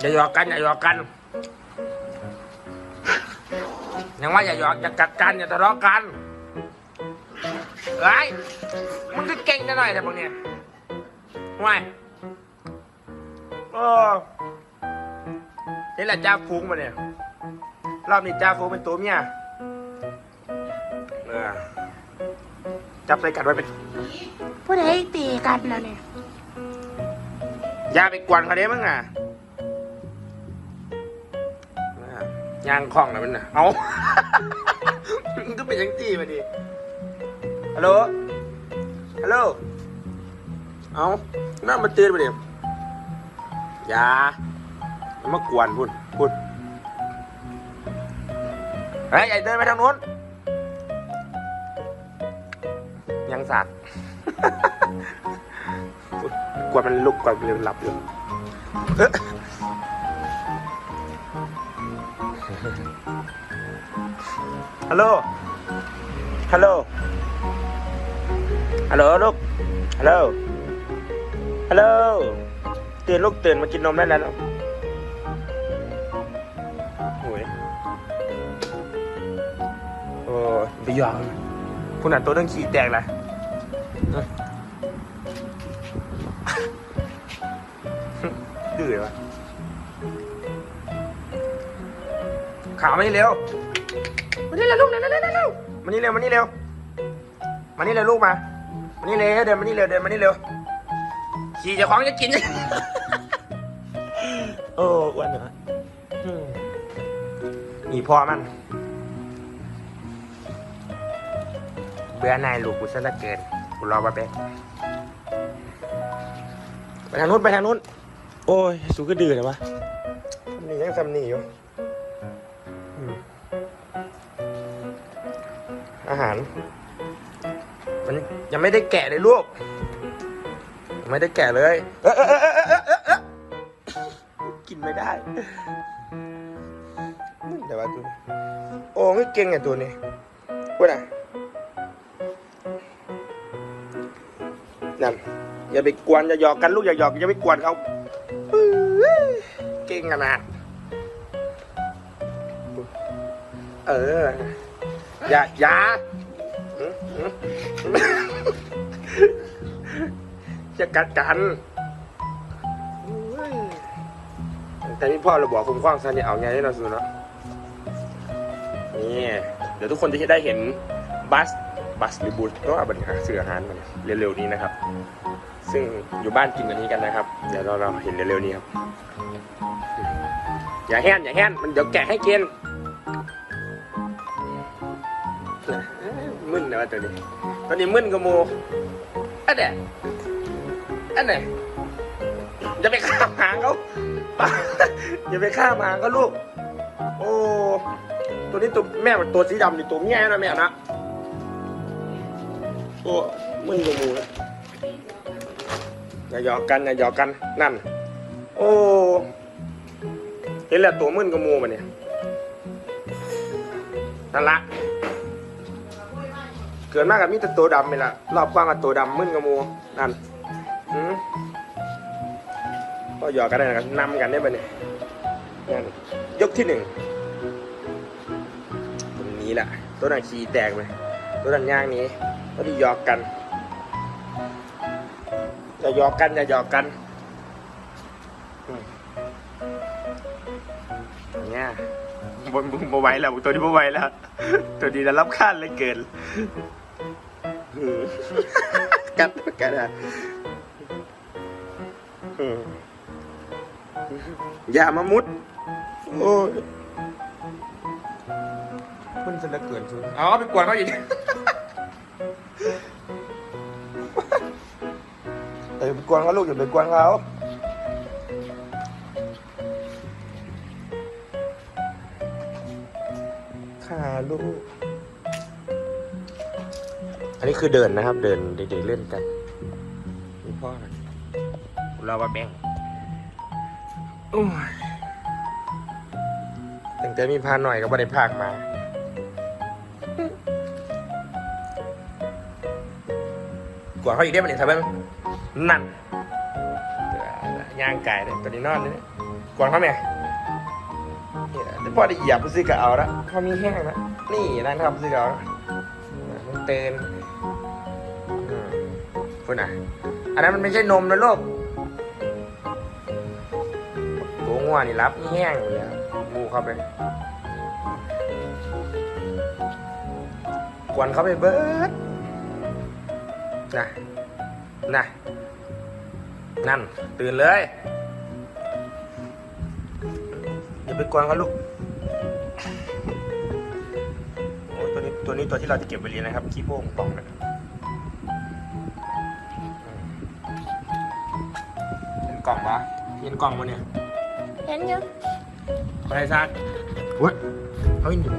อย่าหยอกกันอย่าหยอกกันยังว่าอย่าหยอกอย่ากัดกันอย่าทะเลาะกันไอ้ยมึงก็เก่งกันหน่อยแต่พวกเนี้ยห่วยโอ้นี่แหละจ้าฟุ้งมาเนี่ยรอบนี้จ้าฟุ้งเป็นตัวเมียเออจับใส่กันไว้เป็นผู้ใดตีกันแล้วเนี่ยอย่าไปกวนเขาเด้มั้งอะ ยางคล่องนะมันนะเอามันก็เป็นยังตีมาดิฮัลโหล ฮัลโหล เอาน่ามาตื่นมาดิอย่าอย่ามากวนพุ่นพุ่นเฮ้ยไอ้เดินไปทางนู้น ยังสักกว่ามันลุกกว่ามันหลับอยู่ ฮัลโหล ฮัลโหล ฮัลโหลลูก ฮัลโหล ฮัลโหล ตื่นลูกตื่นมากินนมได้แล้วลูกโอ้ยโอ้ยไปยอมคุณอ่านตัวเรื่องขี้แตกเลยดื้อเลยวะ ขาวมานี่เร็วมานี่เร็วลูกเร็วเร็วเร็วเร็วมานี่เร็วมานี่เร็วมานี่เร็วลูกมามานี่เร็วเดินมานี่เร็วเดินมานี่เร็วขี่จะคล้องจะกินโอ้อ้วนเหรออืมนี่พ่อมันเบื่อนายลูกกูซะเหลือเกินกูรอมาแป๊บไปทางนู้นไปทางนู้น โอ้ย สูก็ดื้อเลยวะทำนี่ยังทำนี่อยู่ อาหาร มันยังไม่ได้แกะเลยลูกไม่ได้แกะเลย เอะเอะเอะเออเออกินไม่ได้เดี๋ยวว่าตัวนี้โอ้ไม่เก่งไงตัวนี้ว่าไงนั่นอย่าไปกวนอย่าหยอกกันลูกอย่าหยอกอย่าไปกวนเขาเก่งขนาด เออ อย่าอย่าจะกัดกันแต่นี่พ่อเราบอกคุ้มครองซะเนี่ยเอาไงให้เราสูเนาะนี่เดี๋ยวทุกคนจะได้เห็นบัสบัสหรือบูธก็บริหารสื่ออาหารมันเร็วๆนี้นะครับ ซึ่งอยู่บ้านกินอันนี้กันนะครับ เดี๋ยวเราเราเห็นเร็วๆนี้ครับ อย่าแห้นอย่าแห้นมันเดี๋ยวแกะให้กิน มึนนะว่าตัวนี้ตัวนี้มึนกับโมอันเนี้ยอันเนี้ยอย่าไปข้ามหางเขาอย่าไปข้ามหางเขาลูก โอ้ ตัวนี้ตัวแม่มันตัวสีดำนี่ตัวเมียนะแม่นะโอ้มึนกับหมูแล้วอย่าหยอกกันอย่าหยอกกันนั่น โอ้เห็นแล้วตัวมึนกับมูมันเนี่ยนั่นละ เกิดมากกับมีแต่ตัวดำนี่ละรอบกว้างกับตัวดำมึนกับมูนั่นอืมก็หยอกกันได้นะครับนำกันได้ปะเนี่ยนั่นยกที่หนึ่งตรงนี้แหละตัวนั้นขีแตกเลยตัวนั้นย่างนี้ก็ได้หยอกกันอย่าหยอกกันอย่าหยอกกันอืมเนี่ยบนบนไหวแล้วตัวนี้บนไหวแล้ว ตัวนี้จะรับคาดเลยเกิน กัดกัดอะอืมอย่ามามุด โอ้ยมันจะเหลือเกินชุดอ๋อไปกวนเขาอีกเออไปกวนเขาลูกอย่าไปกวนเขาขาลูก อันนี้คือเดินนะครับ เดินเด็กๆเล่นกันคุณพ่อนะเราว่าแบ่งโอ้ยตั้งแต่มีพาหน่อยก็ไม่ได้พากมากว่าเขาอีกได้ไหมเนี่ยทำไมนั่นย่างไก่เลยตัวนี้นอนเลยกกวนเขาไหมนี่นะแต่พอได้เหยียบซื้อก็เอาละเขามีแห้งนะนี่นั่นครับซื้อก็เอาละมันเตือนอืม คุณอะ อันนั้นมันไม่ใช่นมนะลูกตัวง่วนี่รับแห้งเลยครับงูเข้าไปกวนเขาไปเบิดนะนะนั่น ตื่นเลยอย่าไปกวนเขาลูกโอ้ตัวนี้ตัวนี้ตัวที่เราจะเก็บไว้เลี้ยงนะครับขี้โป้งป่องนะครับ ล่องปะเห็นกล่องมั้เนี่ยเห็นอยู่ไปซากเฮ้ยเขาเห็นอยู่